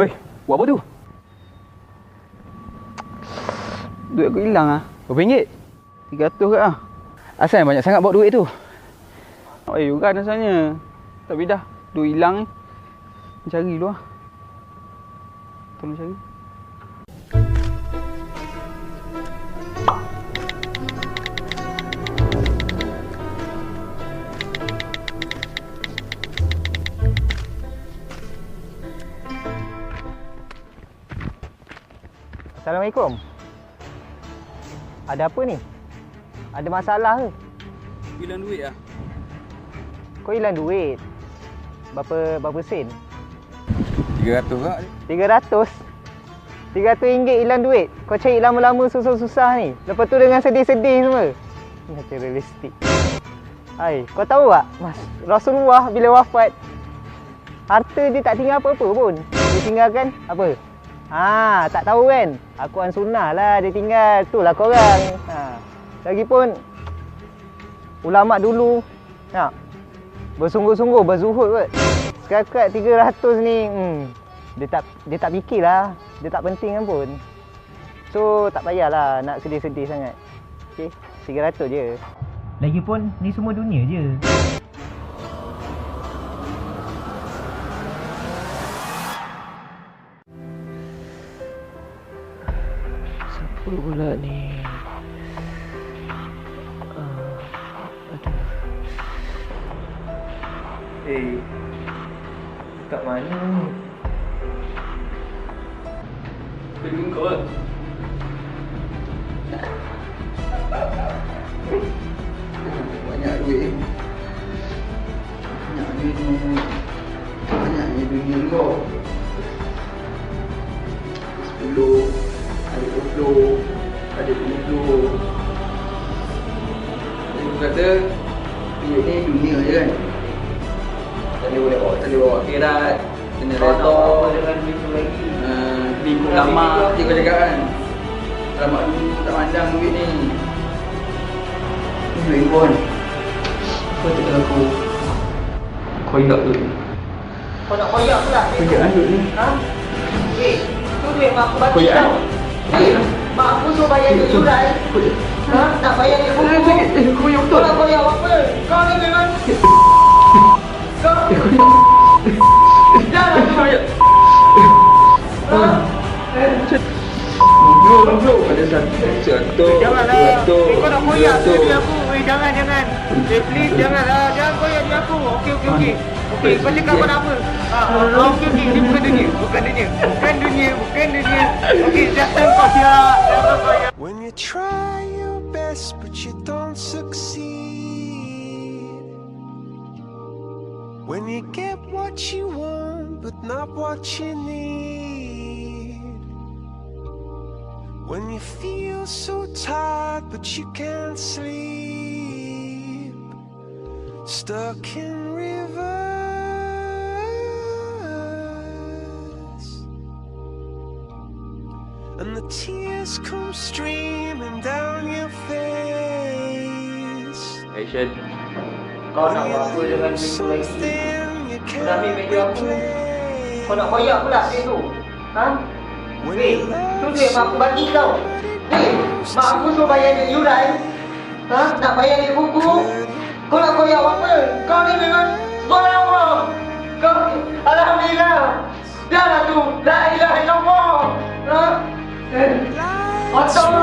Weh, buat apa tu? Duit aku hilang ah. Berapa ringgit? 300 ke ah. Asal banyak sangat bawa duit tu? Nak bayar juga asalnya. Tapi dah, duit hilang ni. Cari dulu ah. Tolong cari. Assalamualaikum. Ada apa ni? Ada masalah ke? Hilang duit ah. Kau hilang duit. Berapa berapa sen? 300 kak. 300. 300 ringgit hilang duit. Kau cari lama-lama susah-susah ni. Lepas tu dengan sedih-sedih semua. Macam realistik. Hai, kau tahu tak? Mas Rasulullah bila wafat harta dia tak tinggal apa-apa pun. Dia tinggalkan apa? Ha, tak tahu kan? Akuan sunnah lah dia tinggal. Itulah korang. Ha. Lagipun ulama dulu nak bersungguh-sungguh berzuhud kot. Sekat 300 ni hmm, dia tak dia tak fikirlah. Dia tak penting kan pun. So tak payahlah nak sedih-sedih sangat. Okey, 300 je. Lagipun ni semua dunia je. Siapa pula ni? Uh, aduh. Eh, kat mana? Tengok kau lah. banyak duit banyak duit ni banyak ni dunia kau sepuluh puluh ada puluh Jadi aku kata duit ni dunia je kan? Tak boleh boleh bawa tak boleh bawa akhirat kena redha dengan duit tu lagi? uh, beli ulama je kau cakap kan? Ulama dulu tak pandang duit ni. Ni duit pun kau cakap aku. Duit? Ni Kau nak koyak pula? Kau ingat duit ni? Ha? Eh, tu duit mak aku bagi Koyak, tau. Eh, mak aku suruh bayar duit yuran. Ha? Tak bayar duit buku. Eh, kau yang Kau betul nak koyak apa? Kau ni memang... Kau... Eh, kau yang Dah lah tu. Ha? Ada satu Satu Janganlah. Eh, kau nak koyak duit aku. Eh, jangan, jangan. Eh, please, janganlah. Jangan koyak duit aku. Okey, okey, okey. Okey, kau cakap apa nak apa? Ha, okey, okey. Ini bukan dunia. Bukan dunia. Bukan dunia. Bukan dunia. Okey, jangan koyak. Jangan koyak. When you try your best but you don't succeed. When you get what you want but not what you need. When you feel so tired but you can't sleep. Stuck in reverse. And the tears come streaming down your face. Action. Kau nak buat apa dengan duit tu lagi? Kau dah ambil baju aku. Kau nak koyak pula duit tu? Ha? Weh, tu duit mak aku bagi kau. Weh, mak aku suruh bayar duit yuran. Ha? Nak bayar duit buku. Kau nak koyak apa? Kau ni memang Dah